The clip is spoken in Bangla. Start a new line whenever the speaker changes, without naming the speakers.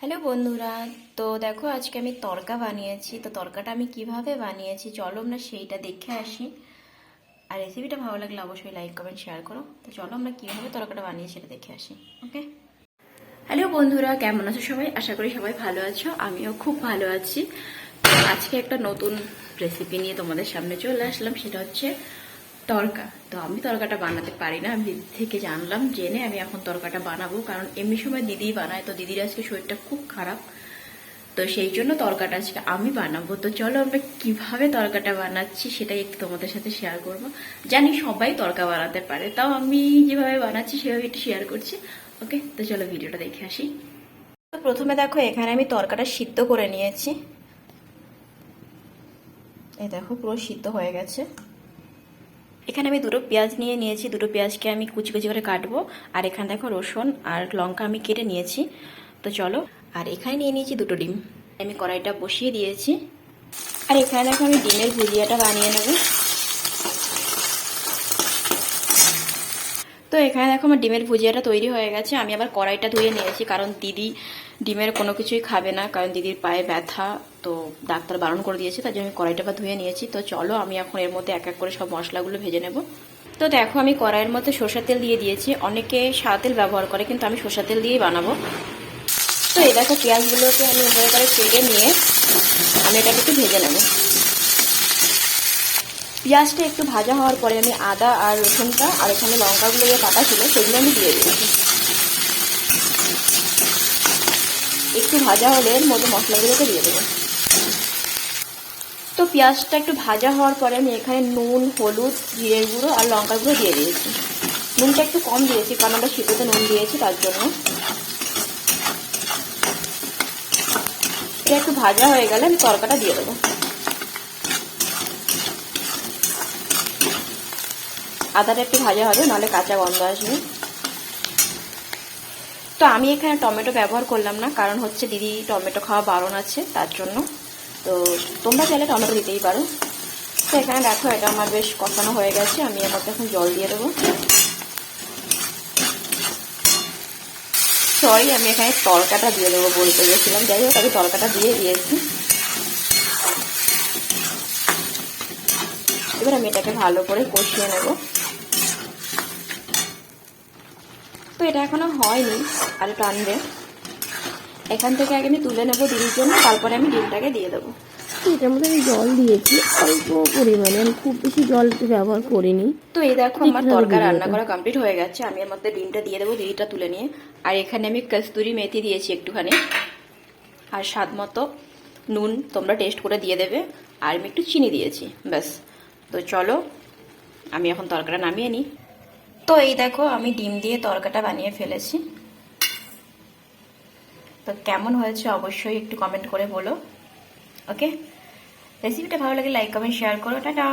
হ্যালো বন্ধুরা, তো দেখো আজকে আমি তরকা বানিয়েছি, তো তরকাটা আমি কীভাবে বানিয়েছি চলো আমরা সেইটা দেখে আসি। আর রেসিপিটা ভালো লাগলে অবশ্যই লাইক কমেন্ট শেয়ার করো। তো চলো আমরা কীভাবে তরকাটা বানিয়েছি সেটা দেখে আসি ওকে হ্যালো বন্ধুরা, কেমন আছো সবাই? আশা করি সবাই ভালো আছো, আমিও খুব ভালো আছি। আজকে একটা নতুন রেসিপি নিয়ে তোমাদের সামনে চলে আসলাম, সেটা হচ্ছে তরকা। তো আমি তরকাটা বানাতে পারি না। আমি দিদি থেকে জানলাম, জেনে আমি এখন তরকাটা বানাবো। কারণ এমনি সময় দিদি বানায়, তো দিদির আজকে শরীরটা খুব খারাপ। তো সেই জন্য তরকাটা আজকে আমি বানাবো। তো চলো আমরা কীভাবে তরকাটা বানাচ্ছি সেটাই একটু তোমাদের সাথে শেয়ার করব। জানি সবাই তরকা বানাতে পারে, তাও আমি যেভাবে বানাচ্ছি সেভাবে একটু শেয়ার করছি। ওকে তো চলো ভিডিওটা দেখে আসি। তো প্রথমে দেখো, এখানে আমি তরকাটা সিদ্ধ করে নিয়েছি। এই দেখো, পুরো সিদ্ধ হয়ে গেছে। এখানে আমি দুটো পেঁয়াজ নিয়ে নিয়েছি, দুটো পেঁয়াজকে আমি কুচি কুচি করে কাটবো। আর এখানে দেখো রসুন আর লঙ্কা আমি কেটে নিয়েছি। তো চলো, আর এখানে নিয়ে নিয়েছি দুটো ডিম। আমি কড়াইটা বসিয়ে দিয়েছি। আর এখানে দেখো আমি ডিমের ভুজিয়াটা বানিয়ে নেব। তো এখানে দেখো আমার ডিমের ভুজিয়াটা তৈরি হয়ে গেছে। আমি আবার কড়াইটা ধুয়ে নিয়েছি, কারণ দিদি ডিমের কোনো কিছুই খাবে না, কারণ দিদির পায়ে ব্যথা। তো ডাক্তার বারণ করে দিয়েছে, তার জন্য আমি কড়াইটা বা ধুয়ে নিয়েছি। তো চলো, আমি এখন এর মধ্যে এক এক করে সব মশলাগুলো ভেজে নেব। তো দেখো, আমি কড়াইয়ের মধ্যে সর্ষের তেল দিয়ে দিয়েছি। অনেকে সাদা তেল ব্যবহার করে, কিন্তু আমি সর্ষের তেল দিয়েই বানাবো। তো এই দেখো, পেঁয়াজগুলোকে আমি এভাবে করে কেটে নিয়ে আমি এটাকে একটু ভেজে নেব। পেঁয়াজটা একটু ভাজা হওয়ার পরে আমি আদা আর রসুনটা আর এখানে লঙ্কাগুলো যে কাটা ছিল, সেগুলো আমি দিয়ে দিয়েছি একটু ভাজা হলে মধ্যে মশলাগুলোকে দিয়ে দেবো। তো পেঁয়াজটা একটু ভাজা হওয়ার পরে আমি এখানে নুন, হলুদ, জিরের গুঁড়ো আর লঙ্কার গুঁড়ো দিয়ে দিয়েছি। নুনটা একটু কম দিয়েছি, কারণ আমরা শীততে নুন দিয়েছি, তার জন্য। একটু ভাজা হয়ে গেলে আমি তরকাটা দিয়ে দেবো। আদাটা একটু ভাজা হবে, নাহলে কাঁচা গন্ধ আসবে। তো আমি এখানে টমেটো ব্যবহার করলাম না, কারণ হচ্ছে দিদি টমেটো খাওয়া বারণ আছে, তার জন্য। তো তোমরা চাইলে টমেটো দিতেই পারো। তো এখানে দেখো, এটা আমার বেশ কষানো হয়ে গেছে, আমি এর মধ্যে এখন জল দিয়ে দেবো। সরি আমি এখানে তরকাটা দিয়ে দেবো বলতে গেছিলাম। যাই হোক আমি তরকাটা দিয়ে দিয়েছি। এবার আমি এটাকে ভালো করে কষিয়ে নেব। তো এটা এখনও হয়নি আর টানবে। এখান থেকে আগে আমি তুলে নেব দিদির জন্য তারপরে আমি ডিমটাকে দিয়ে দেবো।
এটার মধ্যে আমি জল দিয়েছি অল্প পরিমাণে আমি খুব বেশি জল ব্যবহার করিনি।
তো এই দেখো আমার তরকা রান্না করা কমপ্লিট হয়ে গেছে আমি এর মধ্যে ডিমটা দিয়ে দেবো দিদিটা তুলে নিয়ে। আর এখানে আমি কস্তুরি মেথি দিয়েছি একটুখানি। আর স্বাদ মতো নুন তোমরা টেস্ট করে দিয়ে দেবে আর আমি একটু চিনি দিয়েছি ব্যাস। তো চলো আমি এখন তরকাটা নামিয়ে নিই। তো এই দেখো, আমি ডিম দিয়ে তরকাটা বানিয়ে ফেলেছি। তো কেমন হয়েছে অবশ্যই একটু কমেন্ট করে বলো। ওকে রেসিপিটা ভালো লাগে লাইক কমেন্ট শেয়ার করো। টাটা!